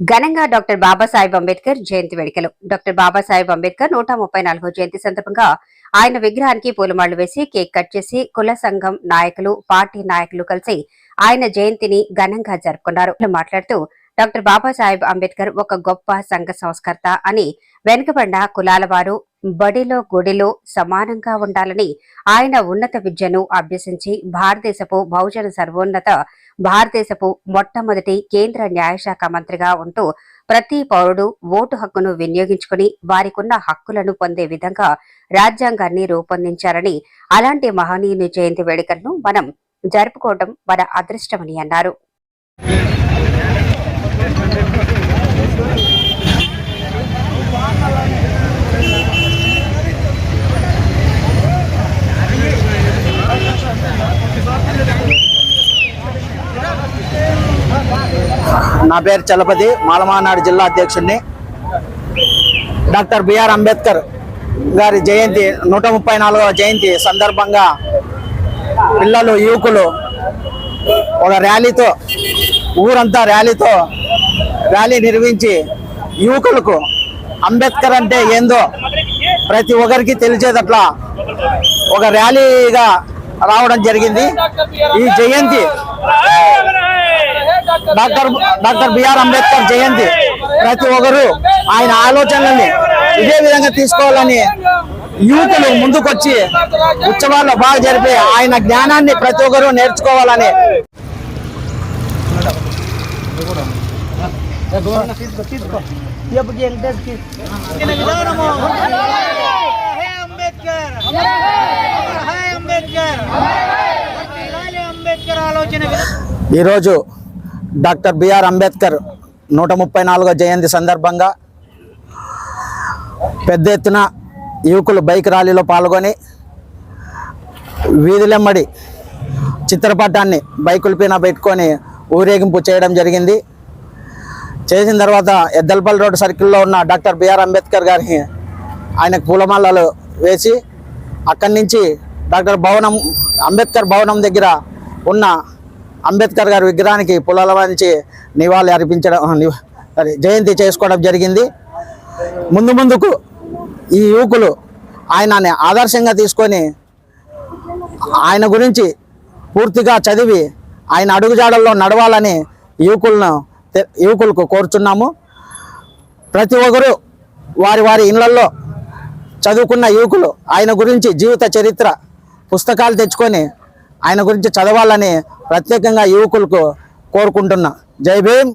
ఘనంగా డాక్టర్ బాబాసాహెబ్ అంబేద్కర్ జయంతి వేడుకలు. డాక్టర్ బాబాసాహెబ్ అంబేద్కర్ నూట ముప్పై నాలుగో జయంతి సందర్భంగా ఆయన విగ్రహానికి పూలమాళ్ళు వేసి కేక్ కట్ చేసి కుల సంఘం నాయకులు పార్టీ నాయకులు కలిసి ఆయన జయంతిని ఘనంగా జరుపుకున్నారు. మాట్లాడుతూ డాక్టర్ బాబాసాహెబ్ అంబేద్కర్ ఒక గొప్ప సంఘ సంస్కర్త అని వెనుకబడిన కులాల వారు బడిలో గుడిలో సమానంగా ఉండాలని ఆయన ఉన్నత విద్యను అభ్యసించి భారతదేశపు బహుజన సర్వోన్నత భారతదేశపు మొట్టమొదటి కేంద్ర న్యాయశాఖ మంత్రిగా ఉంటూ ప్రతి పౌరుడు ఓటు హక్కును వినియోగించుకుని వారికున్న హక్కులను పొందే విధంగా రాజ్యాంగాన్ని రూపొందించారని అలాంటి మహనీయుని జయంతి వేడుకలను మనం జరుపుకోవడం మన అదృష్టమని అన్నారు. నా పేరు చలపతి మాలమానాడు జిల్లా అధ్యక్షుడిని. డాక్టర్ బిఆర్ అంబేద్కర్ గారి జయంతి నూట ముప్పై నాలుగవ జయంతి సందర్భంగా పిల్లలు యువకులు ఒక ర్యాలీతో ఊరంతా ర్యాలీతో ర్యాలీ నిర్వహించి యువకులకు అంబేద్కర్ అంటే ఏందో ప్రతి ఒక్కరికి తెలిసేటట్లా ఒక ర్యాలీగా రావడం జరిగింది. ఈ జయంతి. డాక్టర్ డాక్టర్ బిఆర్ అంబేద్కర్ జయంతి. ప్రతి ఒక్కరు ఆయన ఆలోచనల్ని ఇదే విధంగా తీసుకోవాలని యువకులు ముందుకొచ్చి ఉత్సవాల్లో బాగా జరిపి ఆయన జ్ఞానాన్ని ప్రతి ఒక్కరూ నేర్చుకోవాలని అంబేద్కర్? ఈరోజు డాక్టర్ బిఆర్ అంబేద్కర్ నూట ముప్పై నాలుగో జయంతి సందర్భంగా పెద్ద ఎత్తున యువకులు బైక్ ర్యాలీలో పాల్గొని వీధులెమ్మడి చిత్రపటాన్ని బైకుల పైన పెట్టుకొని ఊరేగింపు చేయడం జరిగింది. చేసిన తర్వాత ఎద్దల్పల్లి రోడ్ సర్కిల్లో ఉన్న డాక్టర్ బిఆర్ అంబేద్కర్ గారిని ఆయన పూలమాలలు వేసి అక్కడి నుంచి డాక్టర్ భవనం అంబేద్కర్ భవనం దగ్గర ఉన్న అంబేద్కర్ గారి విగ్రహానికి పులాల వంచి నివాళి అర్పించడం జయంతి చేసుకోవడం జరిగింది. ముందు ముందుకు ఈ యువకులు ఆయనని ఆదర్శంగా తీసుకొని ఆయన గురించి పూర్తిగా చదివి ఆయన అడుగుజాడల్లో నడవాలని యువకులను యువకులకు కోరుచున్నాము. ప్రతి ఒక్కరూ వారి వారి ఇళ్ళలో చదువుకున్న యువకులు ఆయన గురించి జీవిత చరిత్ర పుస్తకాలు తెచ్చుకొని ఆయన గురించి చదవాలని ప్రత్యేకంగా యువకులకు కోరుకుంటున్నా. జై భీమ్.